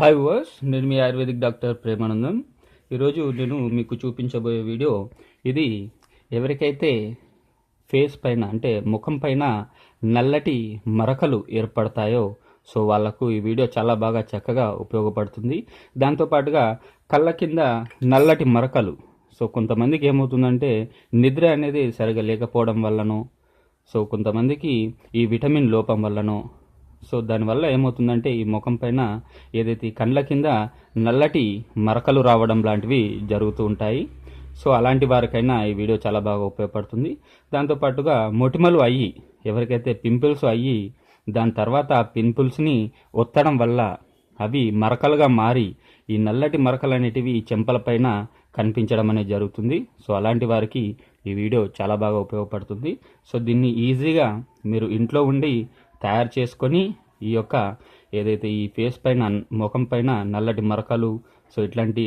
Hi verse నేను మీ ayurvedic doctor Premanandam. ఈరోజు నేను మీకు చూపించబోయే వీడియో ఇది ఎవరికైతే ఫేస్ పైన అంటే ముఖం పైన నల్లటి మరకలు ఏర్పడతాయో సో వాళ్ళకు ఈ వీడియో చాలా బాగా చక్కగా ఉపయోగపడుతుంది. దాంతోపాటుగా కళ్ళ కింద నల్లటి మరకలు సో కొంతమందికి ఏమవుతుందంటే నిద్ర అనేది సరిగా లేకపోవడం వల్లనో సో కొంతమందికి ఈ విటమిన్ లోపం వల్లనో సో దానివల్ల ఏమవుతుందంటే ఈ ముఖం పైన ఏదైతే కండ్ల కింద నల్లటి మరకలు రావడం లాంటివి జరుగుతూ ఉంటాయి. సో అలాంటి వారికైనా ఈ వీడియో చాలా బాగా ఉపయోగపడుతుంది. దాంతోపాటుగా మొటిమలు అయ్యి ఎవరికైతే పింపుల్స్ అయ్యి దాని తర్వాత ఆ పింపుల్స్ని ఒత్తడం వల్ల అవి మరకలుగా మారి ఈ నల్లటి మరకలు అనేటివి ఈ చెంపలపైన కనిపించడం అనేది జరుగుతుంది. సో అలాంటి వారికి ఈ వీడియో చాలా బాగా ఉపయోగపడుతుంది. సో దీన్ని ఈజీగా మీరు ఇంట్లో ఉండి తయారు చేసుకొని ఈ యొక్క ఏదైతే ఈ ఫేస్ పైన ముఖం పైన నల్లటి మరకలు సో ఇట్లాంటి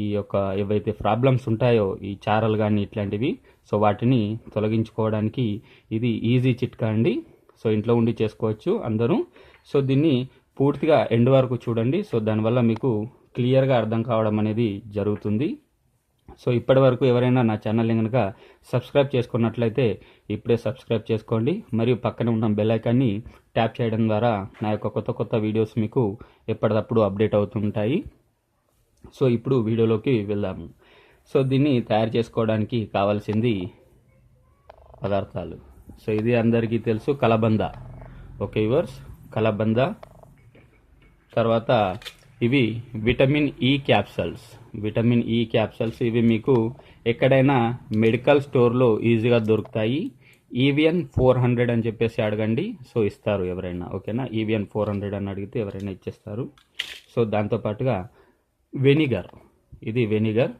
ఈ యొక్క ఏవైతే ప్రాబ్లమ్స్ ఉంటాయో ఈ చారలు కానీ ఇట్లాంటివి సో వాటిని తొలగించుకోవడానికి ఇది ఈజీ చిట్కా అండి. సో ఇంట్లో ఉండి చేసుకోవచ్చు అందరూ. సో దీన్ని పూర్తిగా ఎండ్ వరకు చూడండి. సో దానివల్ల మీకు క్లియర్గా అర్థం కావడం అనేది జరుగుతుంది. సో ఇప్పటి వరకు ఎవరైనా నా ఛానల్ని కనుక సబ్స్క్రైబ్ చేసుకున్నట్లయితే ఇప్పుడే సబ్స్క్రైబ్ చేసుకోండి. మరియు పక్కన ఉన్న బెల్ ఐకాన్ని ట్యాప్ చేయడం ద్వారా నా యొక్క కొత్త కొత్త వీడియోస్ మీకు ఎప్పటికప్పుడు అప్డేట్ అవుతుంటాయి. సో ఇప్పుడు వీడియోలోకి వెళ్దాము. సో దీన్ని తయారు చేసుకోవడానికి కావాల్సింది పదార్థాలు. సో ఇది అందరికీ తెలుసు కలబంద. ఓకే యువర్స్ కలబంద. తర్వాత ఇవి విటమిన్ e ఈ క్యాప్సల్స్ విటమిన్ e ఈ క్యాప్సల్స్ ఇవి మీకు ఎక్కడైనా మెడికల్ స్టోర్లో ఈజీగా దొరుకుతాయి. ఈవిఎన్ ఫోర్ హండ్రెడ్ అని చెప్పేసి అడగండి. సో ఇస్తారు ఎవరైనా. ఓకేనా? ఈవిఎన్ ఫోర్ హండ్రెడ్ అని అడిగితే ఎవరైనా ఇచ్చేస్తారు. సో దాంతోపాటుగా వెనిగర్ ఇది వెనిగర్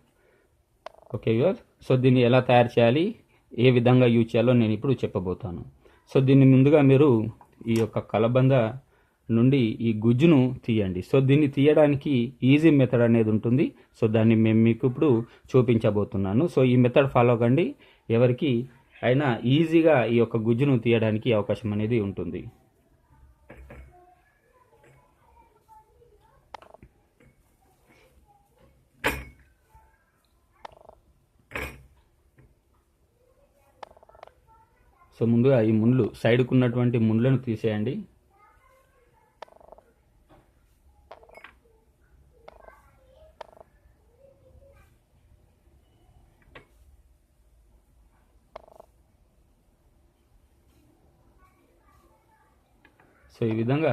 ఓకే యువర్ సో దీన్ని ఎలా తయారు చేయాలి? ఏ విధంగా యూజ్ చేయాలో నేను ఇప్పుడు చెప్పబోతాను. సో దీన్ని ముందుగా మీరు ఈ యొక్క కలబంద నుండి ఈ గుజ్జును తీయండి. సో దీన్ని తీయడానికి ఈజీ మెథడ్ అనేది ఉంటుంది. సో దాన్ని మేము మీకు ఇప్పుడు చూపించబోతున్నాను. సో ఈ మెథడ్ ఫాలో కండి. ఎవరికి అయినా ఈజీగా ఈ యొక్క గుజ్జును తీయడానికి అవకాశం అనేది ఉంటుంది. సో ముందుగా ఈ ముళ్ళు సైడ్కు ఉన్నటువంటి ముళ్ళను తీసేయండి. సో ఈ విధంగా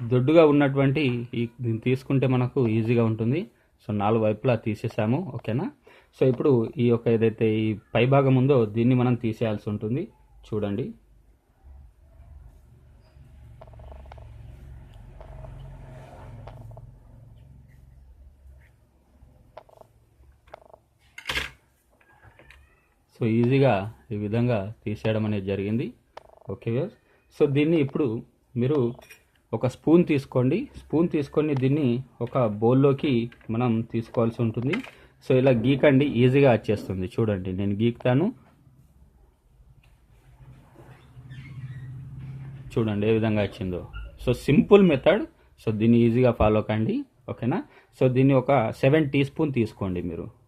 దొడ్డుగా ఉన్నటువంటి ఈ దీన్ని తీసుకుంటే మనకు ఈజీగా ఉంటుంది. సో నాలుగు వైపులా తీసేసాము ఓకేనా? సో ఇప్పుడు ఈ యొక్క ఏదైతే ఈ పై భాగం ఉందో దీన్ని మనం తీసేయాల్సి ఉంటుంది. చూడండి. సో ఈజీగా ఈ విధంగా తీసేయడం అనేది జరిగింది. ఓకే సో దీన్ని ఇప్పుడు మీరు ఒక స్పూన్ తీసుకోండి. స్పూన్ తీసుకొని దీన్ని ఒక బౌల్లోకి మనం తీసుకోవాల్సి ఉంటుంది. సో ఇలా గీకండి. ఈజీగా వచ్చేస్తుంది. చూడండి. నేను గీకుతాను. చూడండి ఏ విధంగా వచ్చిందో. So simple method. సో దీన్ని ఈజీగా ఫాలో కండి. ఓకేనా? సో దీన్ని ఒక సెవెన్ టీ స్పూన్ తీసుకోండి మీరు.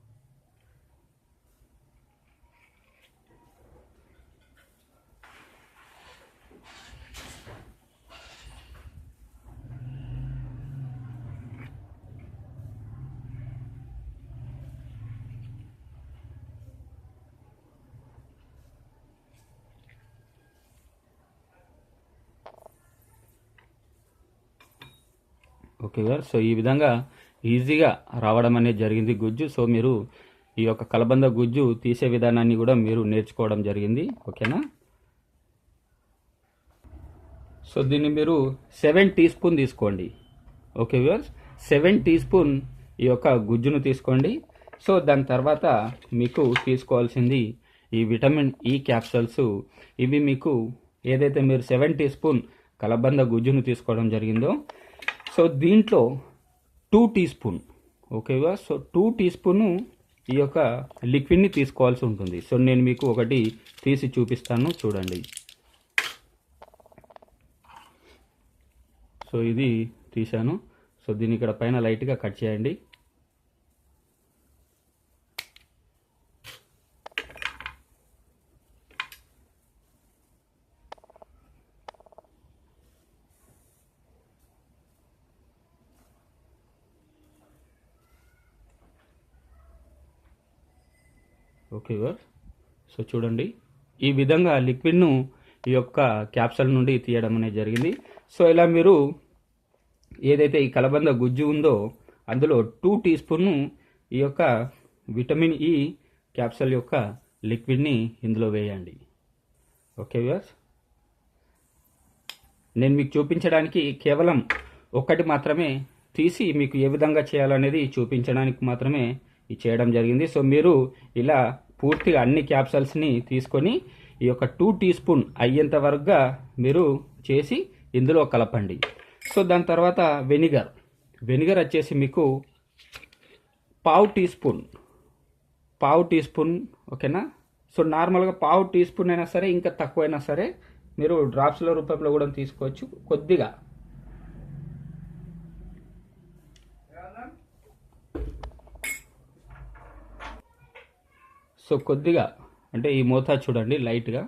ఓకే గారు. సో ఈ విధంగా ఈజీగా రావడం అనేది జరిగింది గుజ్జు. సో మీరు ఈ యొక్క కలబంద గుజ్జు తీసే విధానాన్ని కూడా మీరు నేర్చుకోవడం జరిగింది. ఓకేనా? సో దీన్ని మీరు సెవెన్ టీ స్పూన్ తీసుకోండి. Okay viewers seven teaspoon ఈ యొక్క గుజ్జును తీసుకోండి. సో దాని తర్వాత మీకు తీసుకోవాల్సింది ఈ విటమిన్ ఈ క్యాప్సల్స్. ఇవి మీకు ఏదైతే మీరు సెవెన్ టీ స్పూన్ కలబంద గుజ్జును తీసుకోవడం జరిగిందో సో దీంట్లో టూ టీ స్పూన్ ఓకేవా సో టూ టీ స్పూన్ ఈ యొక్క లిక్విడ్ని తీసుకోవాల్సి ఉంటుంది. సో నేను మీకు ఒకటి తీసి చూపిస్తాను చూడండి. సో ఇది తీశాను. సో దీన్ని ఇక్కడ పైన లైట్గా కట్ చేయండి. ఓకే వర్ సో చూడండి ఈ విధంగా లిక్విడ్ను ఈ యొక్క క్యాప్సల్ నుండి తీయడం అనేది జరిగింది. సో ఇలా మీరు ఏదైతే ఈ కలబంద గుజ్జు ఉందో అందులో టూ టీ స్పూన్ ఈ యొక్క విటమిన్ ఈ e క్యాప్సల్ యొక్క లిక్విడ్ని ఇందులో వేయండి. Okay viewers? నేను మీకు చూపించడానికి కేవలం ఒక్కటి మాత్రమే తీసి మీకు ఏ విధంగా చేయాలనేది చూపించడానికి మాత్రమే ఇది చేయడం జరిగింది. సో మీరు ఇలా పూర్తిగా అన్ని క్యాప్సల్స్ని తీసుకొని ఈ యొక్క టూ టీ స్పూన్ అయ్యేంత వరకుగా మీరు చేసి ఇందులో కలపండి. సో దాని తర్వాత వెనిగర్. వెనిగర్ వచ్చేసి మీకు పావు టీ స్పూన్. పావు టీ స్పూన్ ఓకేనా? సో నార్మల్గా పావు టీ స్పూన్ అయినా సరే ఇంకా తక్కువైనా సరే మీరు డ్రాప్స్ల రూపంలో కూడా తీసుకోవచ్చు. కొద్దిగా సో కొద్దిగా అంటే ఈ మోతా చూడండి లైట్గా.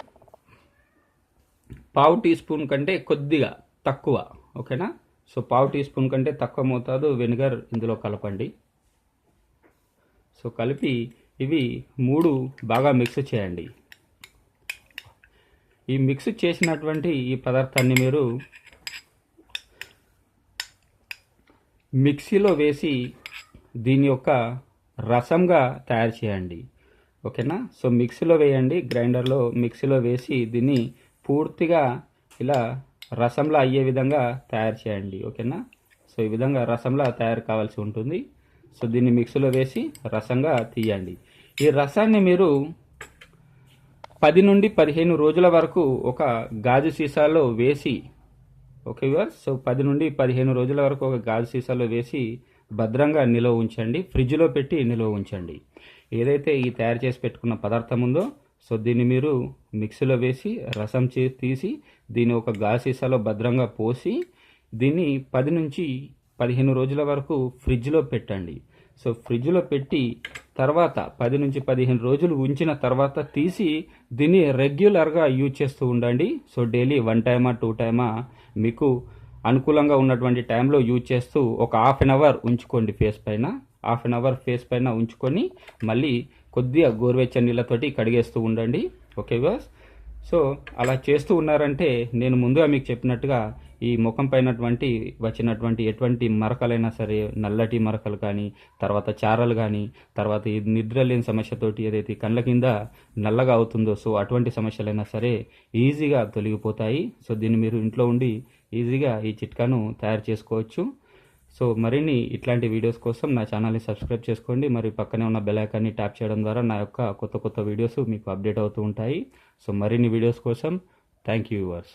పావు టీ స్పూన్ కంటే కొద్దిగా తక్కువ ఓకేనా? సో పావు టీ స్పూన్ కంటే తక్కువ మోతాదు వెనిగర్ ఇందులో కలపండి. సో కలిపి ఇవి మూడు బాగా మిక్స్ చేయండి. ఈ మిక్స్ చేసినటువంటి ఈ పదార్థాన్ని మీరు మిక్సీలో వేసి దీని యొక్క రసంగా తయారు చేయండి. ఓకేనా? సో మిక్సీలో వేయండి గ్రైండర్లో మిక్సీలో వేసి దీన్ని పూర్తిగా ఇలా రసంలో అయ్యే విధంగా తయారు చేయండి ఓకేనా? సో ఈ విధంగా రసంలా తయారు కావాల్సి ఉంటుంది. సో దీన్ని మిక్సీలో వేసి రసంగా తీయండి. ఈ రసాన్ని మీరు పది నుండి పదిహేను రోజుల వరకు ఒక గాజు సీసాలో వేసి ఓకే వ్యూవర్స్? సో పది నుండి పదిహేను రోజుల వరకు ఒక గాజు సీసాలో వేసి భద్రంగా నిల్వ ఉంచండి ఫ్రిడ్జ్లో పెట్టి నిల్వ ఉంచండి. ఏదైతే ఈ తయారు చేసి పెట్టుకున్న పదార్థం ఉందో సో దీన్ని మీరు మిక్సీలో వేసి రసం చే తీసి దీన్ని ఒక గాజు సీసాలో భద్రంగా పోసి దీన్ని పది నుంచి పదిహేను రోజుల వరకు ఫ్రిడ్జ్లో పెట్టండి. సో ఫ్రిడ్జ్లో పెట్టి తర్వాత పది నుంచి పదిహేను రోజులు ఉంచిన తర్వాత తీసి దీన్ని రెగ్యులర్గా యూజ్ చేస్తూ ఉండండి. సో డైలీ వన్ టైమా టూ టైమా మీకు అనుకూలంగా ఉన్నటువంటి టైంలో యూజ్ చేస్తూ ఒక హాఫ్ అన్ అవర్ ఉంచుకోండి ఫేస్ పైన. హాఫ్ అన్ అవర్ ఫేస్ పైన ఉంచుకొని మళ్ళీ కొద్దిగా గోరువెచ్చని నీళ్ళతోటి కడిగేస్తూ ఉండండి. ఓకే బాస్ సో అలా చేస్తూ ఉన్నారంటే నేను ముందుగా మీకు చెప్పినట్టుగా ఈ ముఖం పైనటువంటి వచ్చినటువంటి ఎటువంటి మరకలైనా సరే నల్లటి మరకలు కానీ తర్వాత చారలు కానీ తర్వాత ఈ నిద్ర లేని సమస్యతోటి ఏదైతే కళ్ళ కింద నల్లగా అవుతుందో సో అటువంటి సమస్యలైనా సరే ఈజీగా తొలగిపోతాయి. సో దీన్ని మీరు ఇంట్లో ఉండి ఈజీగా ఈ చిట్కాను తయారు చేసుకోవచ్చు. సో మరిన్ని ఇట్లాంటి వీడియోస్ కోసం నా ఛానల్ని సబ్స్క్రైబ్ చేసుకోండి. మరి పక్కనే ఉన్న బెల్ ఐకాన్ని ట్యాప్ చేయడం ద్వారా నా యొక్క కొత్త కొత్త వీడియోస్ మీకు అప్డేట్ అవుతూ ఉంటాయి. సో మరిన్ని వీడియోస్ కోసం థ్యాంక్ యూ వర్స్